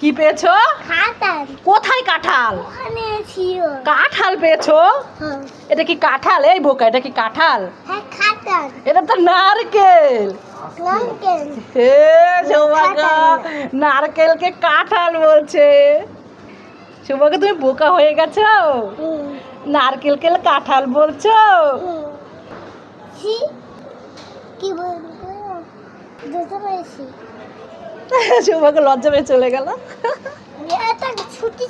কি পেয়েছ? কোথায় কাঁঠাল? কাঁঠাল পেয়েছ? হ্যাঁ। এটা কি কাঁঠাল? এই বোকা এটা কি কাঁঠাল? হ্যাঁ এটা তো নারকেল। নারকেলকে কাঁঠাল বলছে। সৌভাগ্য তুমি বোকা হয়ে গেছো? নারকেলকে কাঁঠাল বলছো? কি বলব? সৌভাগ্য লজ্জা পেয়ে চলে গেল। ছুটি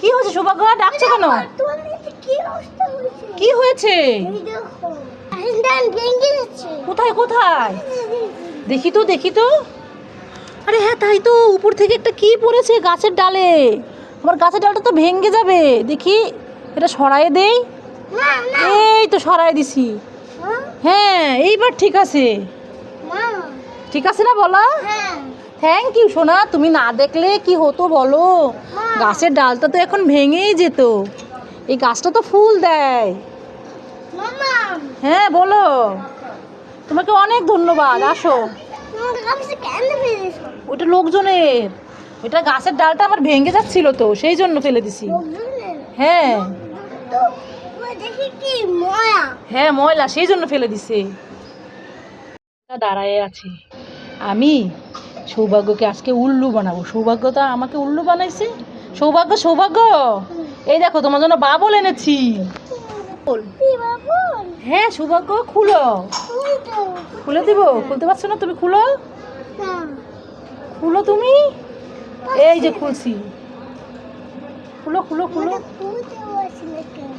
কি হয়েছে সৌভাগ্য? ডাকছো কেন? কি হয়েছে? কোথায় কোথায়? দেখি তো দেখি তো। আরে হ্যাঁ তাই তো। উপর থেকে একটা কি পড়েছে গাছের ডালে? আমার গাছের ডালটা তো ভেঙে যাবে। দেখি। এটা সরায়ে দেই? এই তো সরাই দিছি। হ্যাঁ এইবার ঠিক আছে। ঠিক আছে না বলো? থ্যাংক ইউ সোনা। তুমি না দেখলে কি হতো বলো? গাছের ডালটা তো এখন ভেঙেই যেত। এই গাছটা তো ফুল দেয়। হ্যাঁ বলো। তোমাকে অনেক ধন্যবাদ। আসো। ওটা লোকজনের। ওটা গাছের ডালটা আমার ভেঙে যাচ্ছিল তো সেই জন্য ফেলে দিছি। হ্যাঁ। হ্যাঁ ময়লা সেই জন্য ফেলে দিছে। দাঁড়ায় আছে। আমি সৌভাগ্যকে আজকে উল্লু বানাবো। সৌভাগ্য তো আমাকে উল্লু বানাইছে? সৌভাগ্য সৌভাগ্য! এই দেখো তোমার জন্য বাবল এনেছি। হ্যাঁ সৌভাগ্য খুলো। খুলে দিব? খুলতে পারছ না? তুমি খুলো। খুলো তুমি? এই যে খুলছি। খুলো খুলো খুলো। ওটা খুলতে পারছি না কেন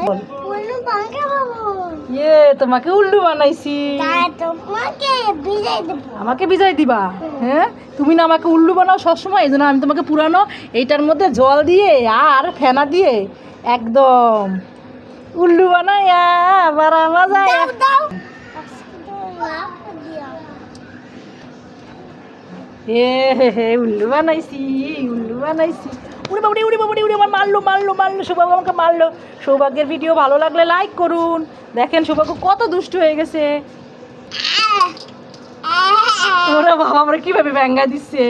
বল। বলল পাঙ্কা বাবু ইয়ে তোমাকে উল্লু বানাইছি। আমাকে বিজয় দিবা? হ্যাঁ? তুমি না আমাকে উল্লু বানাও সবসময় এই জন্য আমি তোমাকে পুরানো এইটার মধ্যে জল দিয়ে আর ফেনা দিয়ে একদম উল্লু বানাই আবার মজা দাও দাও আজকে তো লাভ দিয়া হে হে হে উল্লু বানাইছি উল্লু বানাইছি। উড়ে বাবুড়ি উড়ে বাবুড়ি উড়ে আমার মারলো মারলো মারলো সৌভাগ্য আমাকে মারলো। সৌভাগ্যের ভিডিও ভালো লাগলে লাইক করুন। দেখেন সৌভাগ্য কত দুষ্ট হয়ে গেছে। ওরা বাবা আমরা কীভাবে ব্যাঙ্গা দিচ্ছে?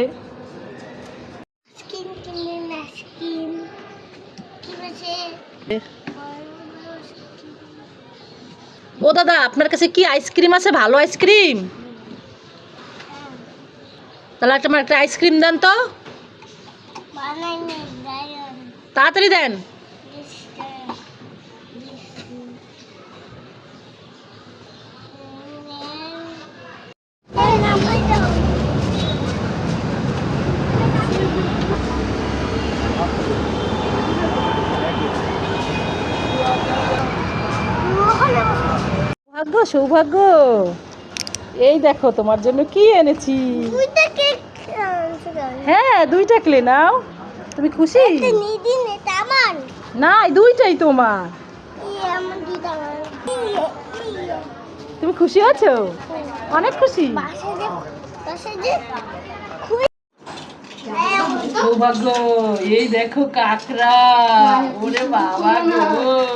ও দাদা আপনার কাছে কি আইসক্রিম আছে? ভালো আইসক্রিম তাহলে একটা আমার একটা আইসক্রিম দেন তো। তাড়াতাড়ি দেন। সৌভাগ্য সৌভাগ্য। এই দেখো তোমার জন্য কি এনেছি? হ্যাঁ দুইটা ক্লে নাও। তুমি খুশি? না দুইটাই তোমার। তুমি খুশি আছো? অনেক খুশি। সৌভাগ্য এই দেখো কাকড়া। ওরে বাবা গো।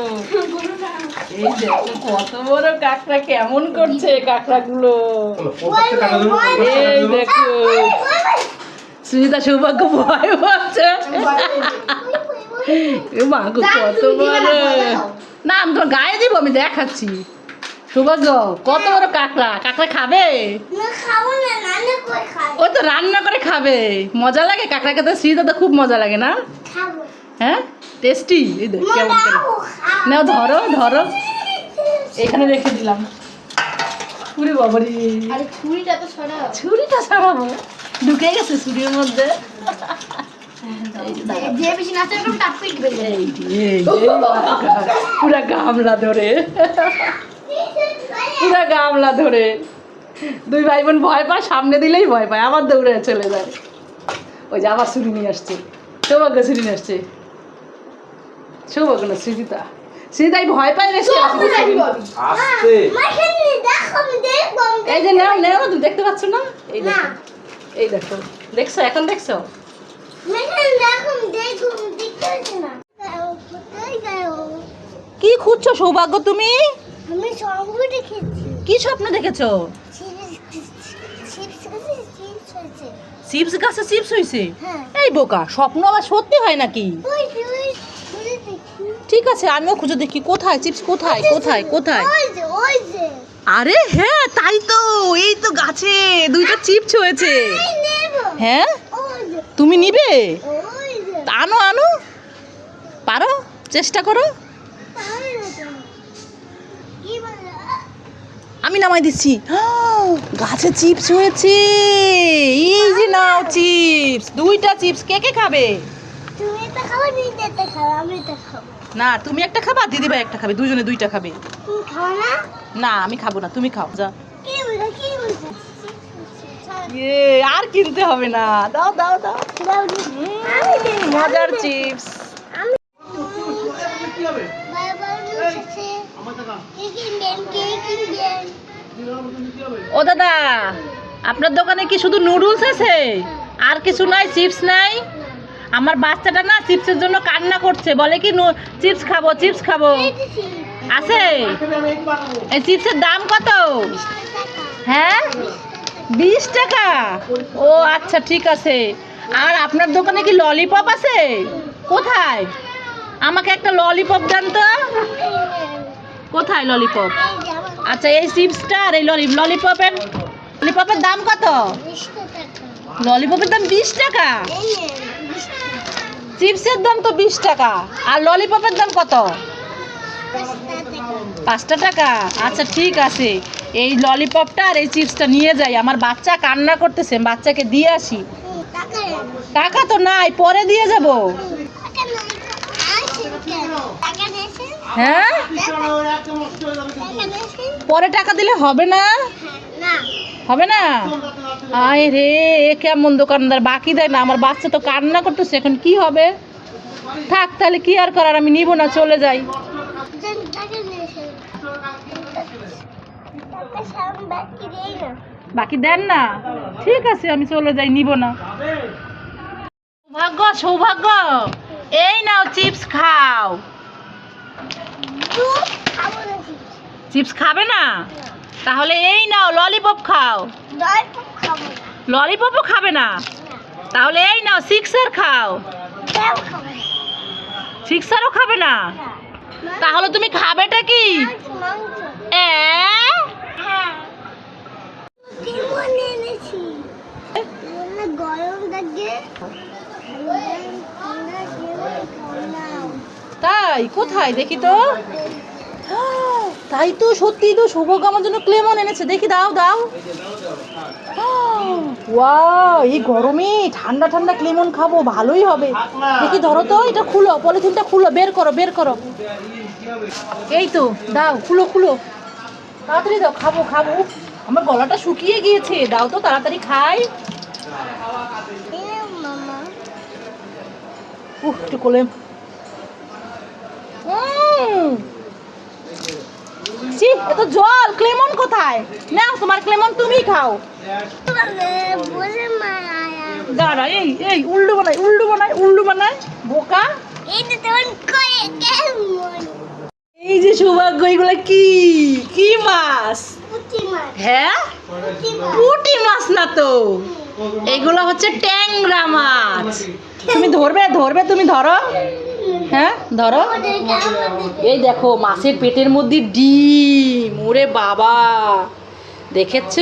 কত বড় কাকড়া কেমন করছে কাকড়া গুলো এই দেখো সৌভাগ্য ভয় পাচ্ছে। এ মা গো কত বড়। না আমি তোমার গায়ে দিব আমি দেখাচ্ছি। সৌভাগ্য কত বড় কাঁকড়া? কাঁকড়া খাবে? ও তো রান্না করে খাবে। মজা লাগে কাঁকড়া খেতে শ্রীতা তো খুব মজা লাগে না? হ্যাঁ? টেস্টি এই দেখ কেমন করে নাও ধরো ধরো। এখানে রেখে দিলাম। পুরি বাবারি। আরে ছুরিটা তো সরা ছুরিটা ছাড়াবো ঢুকে গেছে ছুরির মধ্যে। যে বেশি নাচে এরকম টাপ পিটবে এই যে, পুরা গামলা ধরে। পুরা গামলা ধরে। দুই ভাই বোন ভয় পায় সামনে দিলেই ভয় পায়। আবার দৌড়ে চলে যায়। ওই যে আবার ছুরি নিয়ে আসছে। তোমাকে ছুরি নিয়ে আসছে। সৌভাগ্য না সৃজিতা। সৃজিতাই ভয় পায় বেশি? আসতে এই যে নেও নেও তুমি দেখতে পাচ্ছ না? এই দেখো এই দেখো। দেখছ এখন দেখছ? না? খুঁজছো সৌভাগ্য তুমি? আমি সঙ্গ দেখেছি। কি স্বপ্ন দেখেছ? চিপস গাছে চিপস হয়েছে। হ্যাঁ। এই বোকা স্বপ্ন আবার সত্যি হয় নাকি ওই যে ওই ওই দেখি ঠিক আছে আমিও খুঁজে দেখি। কোথায়? চিপস কোথায়? কোথায়? কোথায়? আরে হ্যাঁ তাই তো এই তো গাছে দুইটা চিপস হয়েছে। হ্যাঁ? তুমি নিবে? তা আনো আনো। পারো? চেষ্টা করো। তো। আমি নামাই দিচ্ছি। গাছে চিপস হয়েছে। এই যে নাও চিপস। দুইটা চিপস। কে কে খাবে? তুমি এটা খাও এটা খাও আমি এটা খাব। না তুমি একটা খাবা? দিদি ভাই একটা খাবে দুজনে দুইটা খাবে। তুমি খাও না? না আমি খাব না তুমি খাও যা। কি বলে কি বলছে? আর কিনতে হবে না। দাও দাও দাও। মজার চিপস। আমি বারবার বলছে কে কিনবেন কে কিনবেন? ও দাদা আপনার দোকানে কি শুধু নুডলস আছে? আর কিছু নাই চিপস নাই? আমার বাচ্চাটা না চিপসের জন্য কান্না করছে বলে কি চিপস খাব চিপস খাব। আছে? এই চিপসের দাম কত? হ্যাঁ? বিশ টাকা? ও আচ্ছা ঠিক আছে। আর আপনার দোকানে কি ললিপপ আছে? কোথায়? আমাকে একটা ললিপপ দেন তো। কোথায় ললিপপ? আচ্ছা এই চিপসটা আর এই ললি ললিপপের ললিপপের দাম কত? ললিপপের দাম বিশ টাকা? চিপসের দাম তো বিশ টাকা, আর ললিপপের দাম কত? পাঁচটা টাকা। আচ্ছা ঠিক আছে। এই ললিপপটা আর এই চিপসটা নিয়ে যাই। আমার বাচ্চা কান্না করতেছে বাচ্চাকে দিয়ে আসি। টাকা তো নাই, পরে দিয়ে যাব। হ্যাঁ? পরে টাকা দিলে হবে না। হবে না? আয় রে এ কেমন দোকানদার? বাকি দেয় না আমার বাচ্চা তো কান্না করতেছে এখন কি হবে? থাক তাহলে কি আর করার? আমি নিব না চলে যাই। বাকি দেন না? ঠিক আছে আমি চলে যাই নিব না। সৌভাগ্য সৌভাগ্য! এই নাও চিপস খাও। চিপস খাবে না? তাহলে এই নাও ললিপপ খাও। ললিপপও খাবে। না? তাহলে এই নাও সিক্সার খাও। সিক্সারও খাবে না। তাহলে তুমি খাবেটা কি? এ? তাই কোথায়? দেখি তো। তাই তো সত্যি তো সৌভাগ্য আমার জন্য ক্লেমন এনেছে। দেখি দাও দাও। এই গরমে ঠান্ডা ঠান্ডা ক্লেমন খাব ভালোই হবে। দেখি ধরো তো এটা খুলো পলিথিনটা খুলো বের করো বের করো। এই তো দাও খুলো খুলো। তাড়াতাড়ি দাও খাব খাব। আমার গলাটা শুকিয়ে গিয়েছে। দাও তো তাড়াতাড়ি খাই। উফ একটু কোলে। উম। ছি, এত জল, ক্লেমন কোথায়? নাও, তোমার ক্লেমন তুমি খাও। দাঁড়া, এই এই উল্লু বানাই উল্লু বানাই উল্লু বানাই। বোকা। এই তো যে সৌভাগ্য, এগুলো কি? কি মাছ? হ্যাঁ? পুঁটি মাছ না তো? এগুলো হচ্ছে ট্যাংরা মাছ। তুমি ধরবে ধরবে তুমি ধরো। হ্যাঁ ধরো। এই দেখো, মাছের পেটের মধ্যে ডিম। ওরে বাবা। দেখেছ?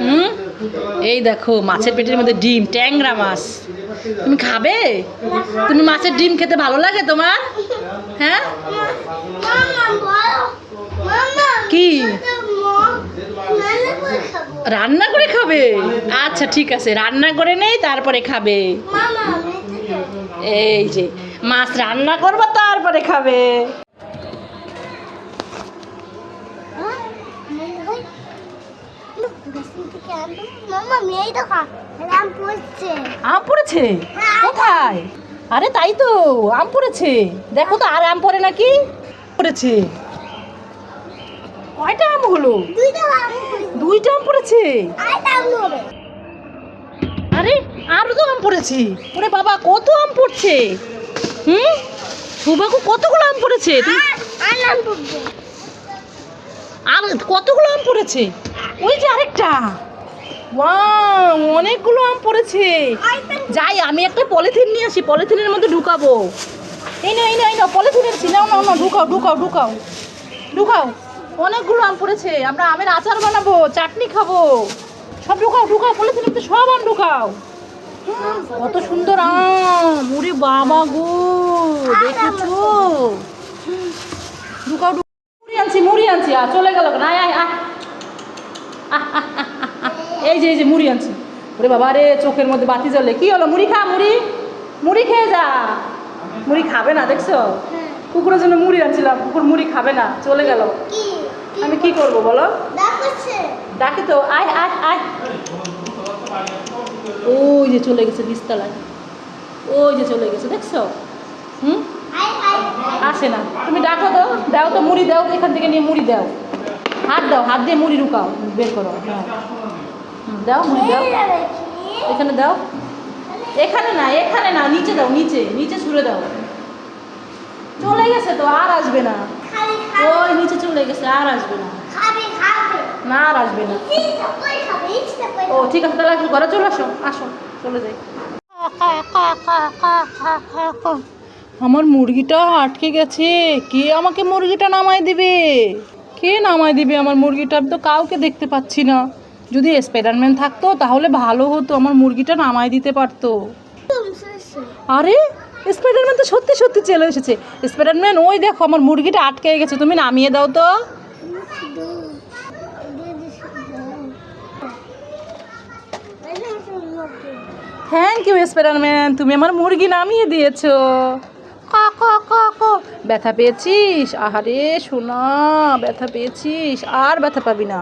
হুম? এই দেখো, মাছের পেটের মধ্যে ডিম, ট্যাংরা মাছ। তুমি খাবে? তুমি মাছের ডিম খেতে ভালো লাগে তোমার? হ্যাঁ? কি? রান্না করে খাবে? আচ্ছা ঠিক আছে। রান্না করে নেই, তারপরে খাব। এই যে, মাছ রান্না করবা, তারপরে খাবে। আম পড়েছে? কোথায়? আরে তাই তো, আম পড়েছে। দেখো তো, আর আম পড়ে নাকি? পড়েছে। আম হলো? দুইটা আম পড়েছে? দুইটা আম পড়েছে আর দাম হবে আরে আরও তো আম পড়েছে? ওরে বাবা কত আম পড়ছে? হুম? সৌভাগ্য কতগুলো আম পড়েছে? আর কতগুলো আম পড়েছে? ওই যে আরেকটা। ওয়াও অনেকগুলো আম পড়েছে। যাই আমি একটা পলিথিন নিয়ে আসি পলিথিনের মধ্যে ঢুকাবো। এই না এই না এই না পলিথিনের নাও নাও না ঢুকাও ঢুকাও ঢুকাও। ঢুকাও অনেকগুলো আম পড়েছে। আমরা আমের আচার বানাবো চাটনি খাব। সব ঢুকাও ঢুকাও পলিথিনের মধ্যে সব আম ঢুকাও। কত সুন্দর আম ওরে বাবা গো দেখেছ? ঢুকাও মুড়ি আনছি মুড়ি আনছি আর চলে গেল না আয় আয় এই যে এই যে মুড়ি আনছি। ওরে বাবা রে চোখের মধ্যে বাতি জ্বলে। কি হলো? মুড়ি খা মুড়ি। মুড়ি খেয়ে যা। মুড়ি খাবে না দেখছ? কুকুরের জন্য মুড়ি আনছিলাম কুকুর মুড়ি খাবে না চলে গেল। আমি কি করব বলো? ডাকি তো আয় আয় আয়। ওই যে চলে গেছে বিস্তালায় ওই যে চলে গেছে দেখছ? হুম? আসে না। তুমি ডাকো তো দাও তো মুড়ি দাও তো এখান থেকে নিয়ে মুড়ি দাও। হাত দাও হাত দিয়ে মুড়ি ঢুকাও বের করো। হ্যাঁ। দাও মুড়ি দাও। এখানে দাও। এখানে না এখানে না নিচে দাও নিচে নিচে ছুঁড়ে দাও। চলে গেছে তো আর আসবে না। ওই নিচে চলে গেছে আর আসবে না। না আর আসবে না। ও, ঠিক আছে, তাহলে ঘরে চলে আসো আসো, চলে যাই। আমার মুরগিটা আটকে গেছে। কে আমাকে মুরগিটা নামাই দিবে? কে নামাই দিবে আমার মুরগিটা? আমি তো কাউকে দেখতে পাচ্ছি না। যদি স্পাইডারম্যান থাকতো, তাহলে ভালো হতো, আমার মুরগিটা নামাই দিতে পারতো। আরে স্পাইডারম্যান তো সত্যি সত্যি চলে এসেছে। স্পাইডারম্যান ওই দেখো, আমার মুরগিটা আটকে গেছে, তুমি নামিয়ে দাও তো। থ্যাংক ইউ স্পাইডারম্যান তুমি আমার মুরগি নামিয়ে দিয়েছ। ক ক ক। ব্যথা পেয়েছিস? আহারে, সোনা, ব্যথা পেয়েছিস। আর ব্যথা পাবি না।